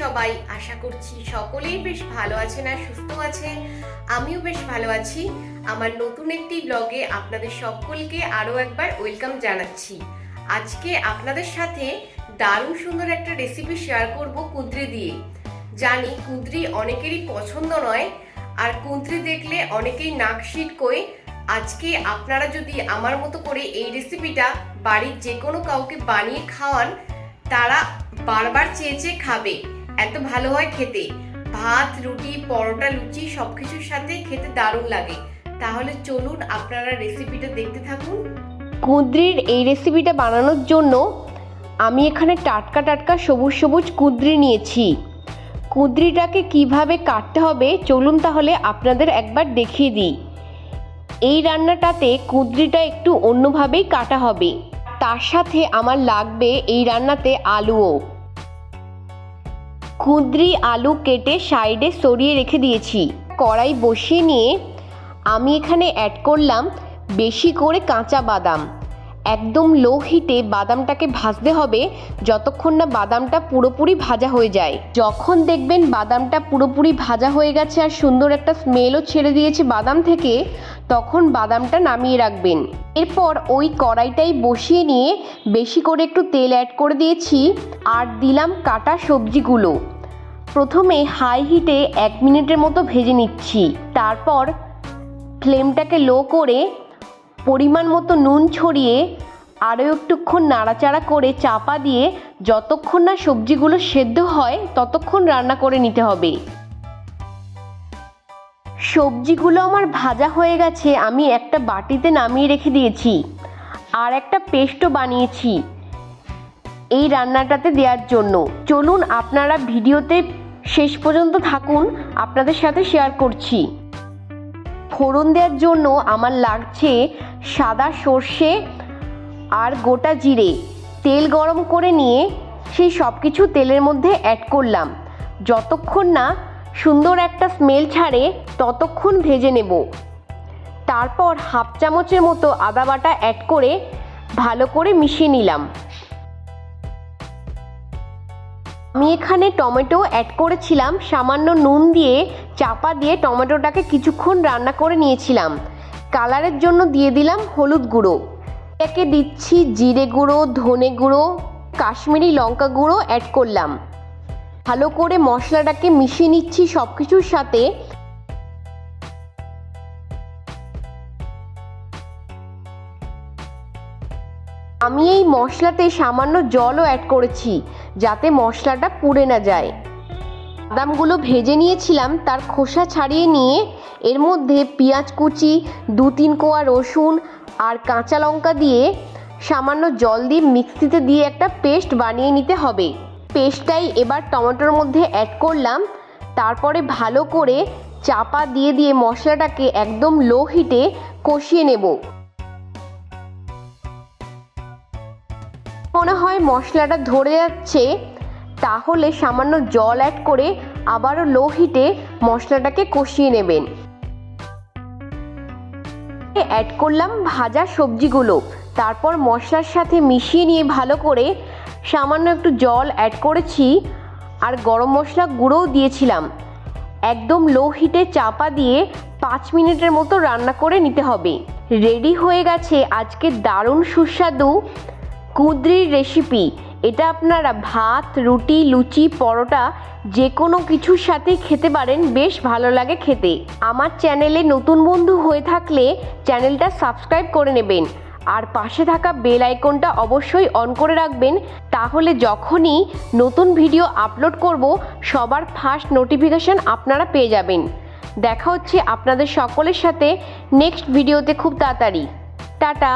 সবাই। আশা করছি সকলেই বেশ ভালো আছেন আর সুস্থ আছেন। আমিও বেশ ভালো আছি। আমার নতুন একটি ব্লগে আপনাদের সকলকে আরও একবার ওয়েলকাম জানাচ্ছি। আজকে আপনাদের সাথে দারুণ সুন্দর একটা রেসিপি শেয়ার করব কুঁদরি দিয়ে। জানি কুঁদরি অনেকেরই পছন্দ নয়, আর কুঁদরি দেখলে অনেকেই নাক কই আজকে আপনারা যদি আমার মতো করে এই রেসিপিটা বাড়ির যে কোনো কাউকে বানিয়ে খাওয়ান, তারা বারবার চেয়ে চেয়ে খাবে। এত ভালো হয় খেতে। ভাত, রুটি, পরোটা, লুচি সব কিছুর সাথে খেতে দারুণ লাগে। তাহলে চলুন আপনারা রেসিপিটা দেখতে থাকুন। কুঁদরির এই রেসিপিটা বানানোর জন্য আমি এখানে টাটকা টাটকা সবুজ সবুজ কুঁদরি নিয়েছি। কুঁদরিটাকে কীভাবে কাটতে হবে চলুন তাহলে আপনাদের একবার দেখিয়ে দিই। এই রান্নাটাতে কুঁদরিটা একটু অন্যভাবেই কাটা হবে। তার সাথে আমার লাগবে এই রান্নাতে আলুও। কুঁদরি আলু কেটে সাইডে সরিয়ে রেখে দিয়েছি। কড়াই বসিয়ে নিয়ে আমি এখানে অ্যাড করলাম বেশি করে কাঁচা বাদাম। একদম লো হিটে বাদামটাকে ভাজতে হবে যতক্ষণ না বাদামটা পুরোপুরি ভাজা হয়ে যায়। যখন দেখবেন বাদামটা পুরোপুরি ভাজা হয়ে গেছে আর সুন্দর একটা স্মেলও ছেড়ে দিয়েছে বাদাম থেকে, তখন বাদামটা নামিয়ে রাখবেন। এরপর ওই কড়াইটাই বসিয়ে নিয়ে বেশি করে একটু তেল অ্যাড করে দিয়েছি আর দিলাম কাটা সবজিগুলো। প্রথমে হাই হিটে এক মিনিটের মতো ভেজে নিচ্ছি। তারপর ফ্লেমটাকে লো করে পরিমাণ মতো নুন ছড়িয়ে আরও একটুক্ষণ নাড়াচাড়া করে চাপা দিয়ে যতক্ষণ না সবজিগুলো সেদ্ধ হয়, ততক্ষণ রান্না করে নিতে হবে। সবজিগুলো আমার ভাজা হয়ে গেছে, আমি একটা বাটিতে নামিয়ে রেখে দিয়েছি আর একটা পেস্টও বানিয়েছি এই রান্নাটাতে দেওয়ার জন্য। চলুন, আপনারা ভিডিওতে শেষ পর্যন্ত থাকুন, আপনাদের সাথে শেয়ার করছি। ফোড়ন দেওয়ার জন্য আমার লাগছে সাদা সর্ষে আর গোটা জিরে। তেল গরম করে নিয়ে সেই সব কিছু তেলের মধ্যে অ্যাড করলাম। যতক্ষণ না সুন্দর একটা স্মেল ছাড়ে, ততক্ষণ ভেজে নেব। তারপর হাফ চামচের মতো আদা বাটা অ্যাড করে ভালো করে মিশিয়ে নিলাম। আমি এখানে টমেটো অ্যাড করেছিলাম, সামান্য নুন দিয়ে চাপা দিয়ে টমেটোটাকে কিছুক্ষণ রান্না করে নিয়েছিলাম। কালারের জন্য দিয়ে দিলাম হলুদ গুঁড়ো। এটাকে দিচ্ছি জিরে গুঁড়ো, ধনে গুঁড়ো, কাশ্মীরি লঙ্কা গুঁড়ো অ্যাড করলাম। ভালো করে মশলাটাকে মিশিয়ে নিচ্ছি সব কিছুর সাথে। আমি এই মশলাতে সামান্য জলও অ্যাড করেছি, যাতে মশলাটা পুড়ে না যায়। বাদামগুলো ভেজে নিয়েছিলাম, তার খোসা ছাড়িয়ে নিয়ে, এর মধ্যে পেঁয়াজ কুচি, দু তিন কোয়া রসুন আর কাঁচা লঙ্কা দিয়ে সামান্য জল দিয়ে মিক্সিতে দিয়ে একটা পেস্ট বানিয়ে নিতে হবে। পেস্টটাই এবার টমেটোর মধ্যে অ্যাড করলাম, তারপরে ভালো করে চাপা দিয়ে দিয়ে মশলাটাকে একদম লো হিটে কষিয়ে নেব। মনে হয় মশলাটা ধরে যাচ্ছে তাহলে সামান্য জল অ্যাড করে আবারও লো হিটে মশলাটাকে কষিয়ে নেবেন। অ্যাড করলাম ভাজা সবজিগুলো। তারপর মশলার সাথে মিশিয়ে নিয়ে ভালো করে সামান্য একটু জল অ্যাড করেছি আর গরম মশলা গুঁড়োও দিয়েছিলাম। একদম লো হিটে চাপা দিয়ে পাঁচ মিনিটের মতো রান্না করে নিতে হবে। রেডি হয়ে গেছে আজকে দারুণ সুস্বাদু কুঁদরির রেসিপি এটা আপনারা ভাত, রুটি, লুচি, পরোটা যে কোনো কিছুর সাথেই খেতে পারেন। বেশ ভালো লাগে খেতে। আমার চ্যানেলে নতুন বন্ধু হয়ে থাকলে চ্যানেলটা সাবস্ক্রাইব করে নেবেন। আর পাশে থাকা বেল আইকনটা অবশ্যই অন করে রাখবেন। তাহলে যখনই নতুন ভিডিও আপলোড করব, সবার ফার্স্ট নোটিফিকেশান আপনারা পেয়ে যাবেন। দেখা হচ্ছে আপনাদের সকলের সাথে নেক্সট ভিডিওতে খুব তাড়াতাড়ি। টাটা!